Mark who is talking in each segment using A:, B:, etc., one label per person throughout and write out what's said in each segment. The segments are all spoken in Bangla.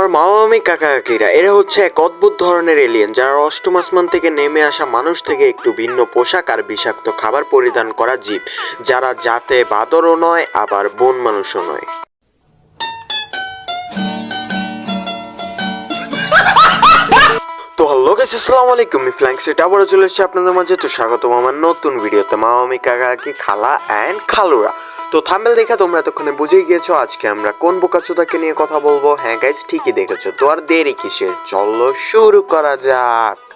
A: আমার মামা মামি কাকা কাকিরা এরা হচ্ছে এক অদ্ভুত ধরনের এলিয়েন যারা অষ্টম আসমান থেকে নেমে আসা মানুষ থেকে একটু ভিন্ন পোশাক আর বিষাক্ত খাবার পরিধান করা জীব, যারা জাতে বাদরও নয়, আবার বন মানুষও নয়। তো হ্যালো গাইস আসসালামু আলাইকুম, আমি ফ্ল্যাঙ্ক সেট আবারও চলে এসেছি আপনাদের মাঝে। তো স্বাগতম আমার নতুন ভিডিওতে মামামি কাকা কি খালা অ্যান্ড খালুরা। তো থাম্বেল দেখে তোমরা এতক্ষণে বুঝে গিয়েছো আজকে আমরা কোন বোকাচোদাকে নিয়ে কথা বলব। হ্যাঁ গাইজ ঠিকই দেখেছ। তো আর দেরি কিসের? চলো শুরু করা যাক।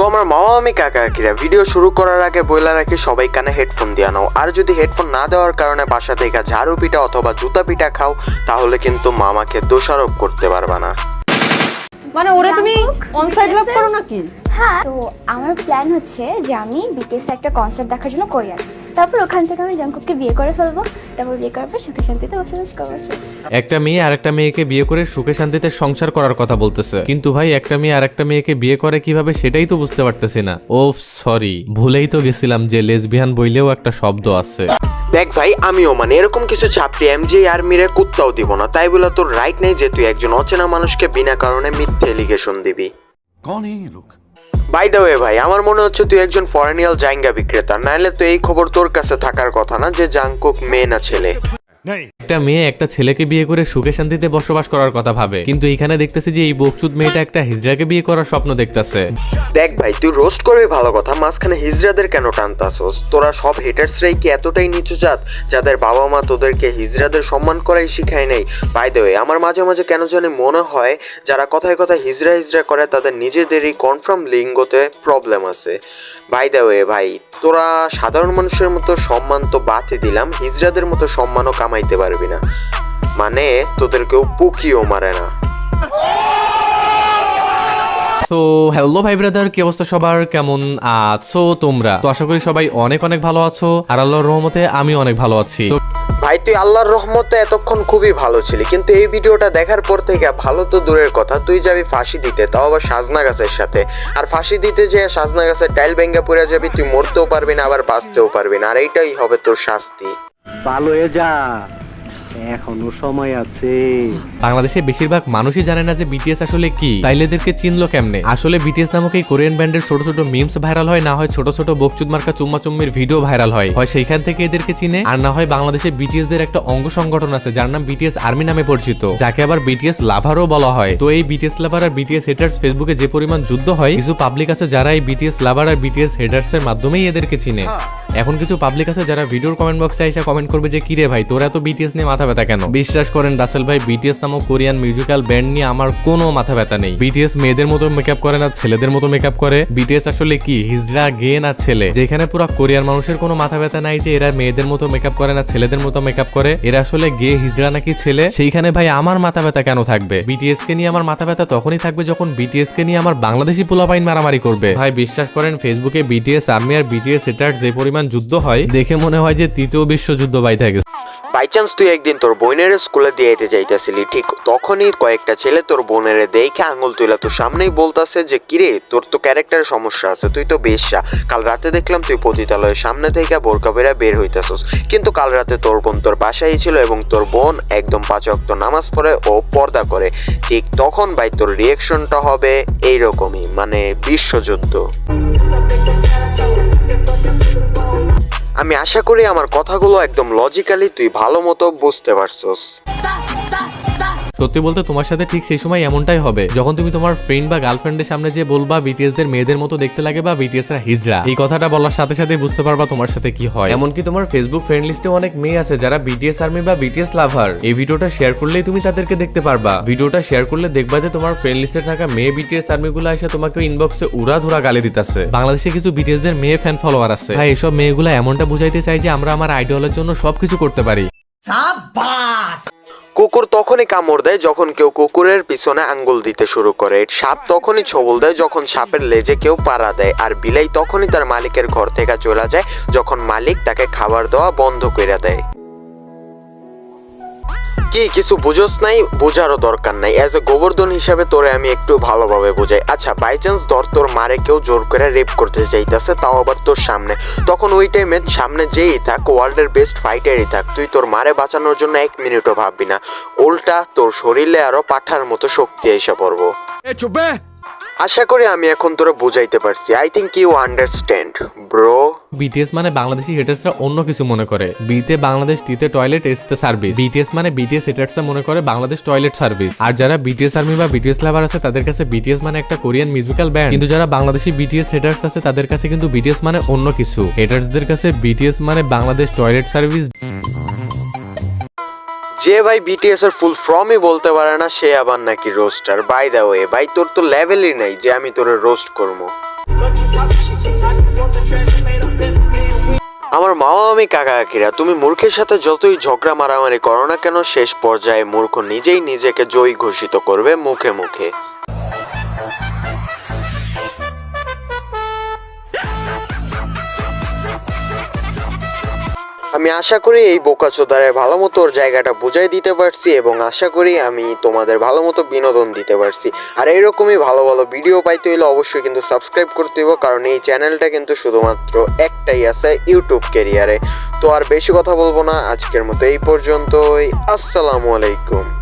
A: তো আমার মামা আমি কাকা কাকিরা ভিডিও শুরু করার আগে বইলা রাখি সবাই কানে হেডফোন দিয়ে নাও। আর যদি হেডফোন না দেওয়ার কারণে বাসা থেকে ঝাড়ু পিঠা অথবা জুতা পিঠা খাও তাহলে কিন্তু মামাকে দোষারোপ করতে পারবে না।
B: মানে ওরে তুমি অন সাইড লাভ করো নাকি?
C: হ্যাঁ তো আমার প্ল্যান হচ্ছে যে আমি বিটিএস একটা কনসার্ট দেখার জন্য কোরিয়ান তারপর ওখান থেকে আমি জঙ্কুককে বিয়ে করে ফেলবো তারপর বিয়ে করার পর সুখে শান্তিতে বসবাস করবো শেষ
D: একটা মেয়ে আর একটা মেয়েকে বিয়ে করে সুখে শান্তিতে সংসার করার কথা বলতেছে কিন্তু ভাই একটা মেয়ে আর একটা মেয়েকে বিয়ে করে কিভাবে সেটাই তো বুঝতে পারতেছি না ও সরি ভুলেই তো গেছিলাম যে লেসবিয়ান বইলেও একটা শব্দ আছে
A: দেখ ভাই আমিও মানে এরকম কিছু ছাপড়ি এমজি আর্মিরে কুত্তাও দিব না তাই বলে তোর রাইট নেই যে তুই একজন অচেনা মানুষকে বিনা কারণে মিথ্যে এলিগেশন দিবি
E: कौन है ये लोग
A: বাই দ্য ওয়ে ভাই, আমার মনে হচ্ছে তুই একজন ফরেনিয়াল জাইঙ্গা বিক্রেতা। নাহলে তো এই খবর তোর কাছে থাকার কথা না যে জাংকুক মেয়ে না ছেলে।
D: একটা মেয়ে একটা ছেলেকে বিয়ে করে সুখে শান্তিতে বসবাস করার কথা ভাবে। কিন্তু এখানে দেখতেছি যে এই বকচুদ মেয়েটা একটা হিজড়াকে বিয়ে করার স্বপ্ন দেখতেছে।
A: দেখ ভাই তুই রোস্ট করবি ভালো কথা মাঝখানে হিজড়াদের কেন টানতাছস? তোরা সব হেটার্সরাই কি এতটাই নিচু জাত যাদের বাবা মা তোদেরকে হিজড়াদের সম্মান করাই শিখায় নাই? বাই দ্য ওয়ে আমার মাঝে মাঝে কেন জানি মনে হয় যারা কথায় কথায় হিজড়া হিজড়া করে তাদের নিজেদেরই কনফার্ম লিঙ্গতে প্রবলেম আছে। বাই দ্য ওয়ে ভাই তোরা সাধারণ মানুষের মতো সম্মান তো বাতি দিলাম, হিজড়াদের মতো সম্মানও কামাইতে পারবি না। মানে তোদেরকেও পুকিও মারে না।
D: সো হ্যালো ভাই ব্রাদার কি অবস্থা সবার? কেমন আছো তোমরা? তো আশা করি সবাই অনেক অনেক ভালো আছো আর আল্লাহর রহমতে আমি অনেক ভালো আছি। তো
A: ভাই তুই আল্লাহর রহমতে এতক্ষণ খুবই ভালো ছিলি কিন্তু এই ভিডিওটা দেখার পর থেকে ভালো তো দূরের কথা তুই যাবি ফাঁসি দিতে তাও আবার সাজনা গাছের সাথে। আর ফাঁসি দিতে যে সাজনা গাছের টাইল ভেঙ্গা পড়ে যাবি তুই মরতেও পারবি না আবার বাঁচতেও পারবি না আর এইটাই হবে তোর শাস্তি।
F: ভালো হয়ে যা। এখনও সময় আছে।
D: বাংলাদেশে বেশিরভাগ মানুষই জানে না যে বিটিএস আসলে কি। তাইলে এদেরকে চিনলো কেমনে? আসলে বিটিএস নামক এই কোরিয়ান ব্যান্ডের ছোট ছোট মিমস ভাইরাল হয় না হয় ছোট ছোট বকচুদ মার্কা চুম্মা চুম্মির ভিডিও ভাইরাল হয়। হয় সেইখান থেকে এদেরকে চিনে আর না হয় বাংলাদেশে বিটিএস দের একটা অঙ্গ সংগঠন আছে যার নাম বিটিএস আর্মি নামে পরিচিত যাকে আবার বিটিএস লাভারও বলা হয়। তো এই বিটিএস লাভার আর বিটিএস হেটার্স ফেসবুকে যে পরিমাণ যুদ্ধ হয় কিছু পাবলিক আছে যারা এই বিটিএস লাভার আর বিটিএস হেটার্স এর মাধ্যমেই এদেরকে চিনে। এখন কিছু পাবলিক আছে যারা ভিডিওর কমেন্ট বক্সে এসে কমেন্ট করবে যে, কিরে ভাই, তোরা তো বিটিএস নিয়ে মাথা ব্যথা কেন? বিশ্বাস করেন রাসেল ভাই বিটিএস নামক কোরিয়ান মিউজিক্যাল ব্যান্ড নিয়ে আমার কোনো মাথা ব্যথা নেই। বিটিএস মেয়েদের মতো মেকআপ করে না, ছেলেদের মতো মেকআপ করে। বিটিএস আসলে কি? হিজড়া গে না ছেলে? যেখানে পুরো কোরিয়ান মানুষের কোনো মাথা ব্যথা নাই যে, এরা মেয়েদের মতো মেকআপ করে না, ছেলেদের মতো মেকআপ করে। এরা আসলে গে হিজড়া নাকি ছেলে? সেইখানে ভাই আমার মাথা ব্যথা কেন থাকবে? বিটিএস কে নিয়ে আমার মাথা ব্যথা তখনই থাকবে যখন বিটিএস কে নিয়ে আমার বাংলাদেশি পোলাপাইন মারামারি করবে। ভাই, বিশ্বাস করেন ফেসবুকে বিটিএস আর্মি আর বিটিএস এটার যে পরিমাণ যুদ্ধ হয়, দেখে মনে হয় যে তৃতীয় বিশ্বযুদ্ধ বাই থাকে।
A: বাই চান্স তুই একদিন তোর বোনের স্কুলে দিয়ে যাইতেছিলি, ঠিক তখনই কয়েকটা ছেলে তোর বোনের দেখে আঙুল তুইলা তোর সামনেই বলতাছে যে, কিরে, তোর তো ক্যারেক্টারের সমস্যা আছে, তুই তো বেশ্যা। কাল রাতে দেখলাম তুই পতিতালয়ের সামনে থেকে বোরকা বেরা বের হইতাছস। কিন্তু কাল রাতে তোর বোন তোর বাসায় ছিল এবং তোর বোন একদম পাঁচ অক্ত নামাজ পড়ে ও পর্দা করে। ঠিক তখন ভাই তোর রিয়েকশনটা হবে এইরকমই মানে বিশ্বযুদ্ধ। আমি আশা করি আমার কথাগুলো একদম লজিক্যালি তুই ভালো মতো বুঝতে পারছস।
D: সত্যি বলতে তোমার সাথে ঠিক সেই সময় এমনটাই হবে। যখন তুমি তোমার ফ্রেন্ড বা গার্লফ্রেন্ডের সামনে যে বলবা বিটিএস দের মেয়েদের মতো দেখতে লাগে বা বিটিএস রা হিজড়া, এই কথাটা বলার সাথে সাথে বুঝতে পারবা তোমার সাথে কি হয়। এমনকি তোমার ফেসবুক ফ্রেন্ড লিস্টে অনেক মেয়ে আছে যারা বিটিএস আর্মি বা বিটিএস লাভার এই ভিডিওটা শেয়ার করলেই তুমি তাদেরকে দেখতে পারবা। ভিডিওটা শেয়ার করলে দেখবা যে তোমার ফ্রেন্ড লিস্টে থাকা মেয়ে বিটিএস আর্মি গুলো এসে তোমাকে ইনবক্সে উড়া ধুরা গালি দিতেছে। বাংলাদেশে কিছু বিটিএস দের মেয়ে ফ্যান ফলোয়ার আছে। ভাই, এসব মেয়েগুলো এমনটা বুঝাইতে চাই যে আমরা আমার আইডলের জন্য সবকিছু করতে পারি।
A: কুকুর তখনই কামড় দেয় যখন কেউ কুকুরের পিছনে আঙ্গুল দিতে শুরু করে। সাপ তখনই ছবল দেয় যখন সাপের লেজে কেউ পাড়া দেয়। আর বিলাই তখনই তার মালিকের ঘর থেকে চলে যায় যখন মালিক তাকে খাবার দেওয়া বন্ধ করে দেয়। কি কিছু বুঝোস নাই, বোঝারও দরকার নাই। অ্যাজ এ গোবর্ধন হিসাবে তোরে আমি একটু ভালোভাবে বোঝাই। আচ্ছা বাই চান্স ধর তোর মারে কেউ জোর করে রেপ করতে চাইতেছে, তাও আবার তোর সামনে। তখন ওই টাইমে সামনে যেই থাক ওয়ার্ল্ডের বেস্ট ফাইটারই থাক। তুই তোর মারে বাঁচানোর জন্য এক মিনিটও ভাববি না। উল্টা তোর শরীরে আরও পাঠার মতো শক্তি এসে পড়ব। আশা করি আমি এখন তোরা বুঝাইতে পারছি I think you understand bro
D: BTS মানে বাংলাদেশি হেটার্সরা অন্য কিছু মনে করে বিতে বাংলাদেশ টিতে টয়লেট এসতে সার্ভিস বিটিএস মানে বিটিএস হেটার্সরা মনে করে বাংলাদেশ টয়লেট সার্ভিস আর যারা বিটিএস আর্মি বা বিটিএস লাভার আছে তাদের কাছে বিটিএস মানে একটা কোরিয়ান মিউজিক্যাল ব্যান্ড কিন্তু যারা বাংলাদেশি বিটিএস হেটার্স আছে তাদের কাছে কিন্তু বিটিএস মানে অন্য কিছু হেটার্সদের কাছে বিটিএস মানে বাংলাদেশ টয়লেট সার্ভিস
A: যে ভাই বিটিএস এর ফুল ফর্মই বলতে পারে না, সে আবার নাকি রোস্টার বাই দা ওয়ে ভাই, তোর তো লেভেলই নাই যে আমি তোরে রোস্ট করব। আমার মামা আমি কাকা কাকিরা, তুমি মূর্খের সাথে যতই ঝগড়া মারামারি করো না কেন, শেষ পর্যায়ে মূর্খ নিজেই নিজেকে জয়ী ঘোষিত করবে মুখে মুখে। আমি আশা করি এই বোকাচোদারে ভালো মতো ওর জায়গাটা বুঝাই দিতে পারছি এবং আশা করি আমি তোমাদের ভালো মতো বিনোদন দিতে পারছি। আর এইরকমই ভালো ভালো ভিডিও পাইতে হইলে অবশ্যই কিন্তু সাবস্ক্রাইব করতে হবে কারণ এই চ্যানেলটা কিন্তু শুধুমাত্র একটাই আছে ইউটিউব ক্যারিয়ারে। তো আর বেশি কথা বলব না, আজকের মতো এই পর্যন্তই। আসসালামু আলাইকুম।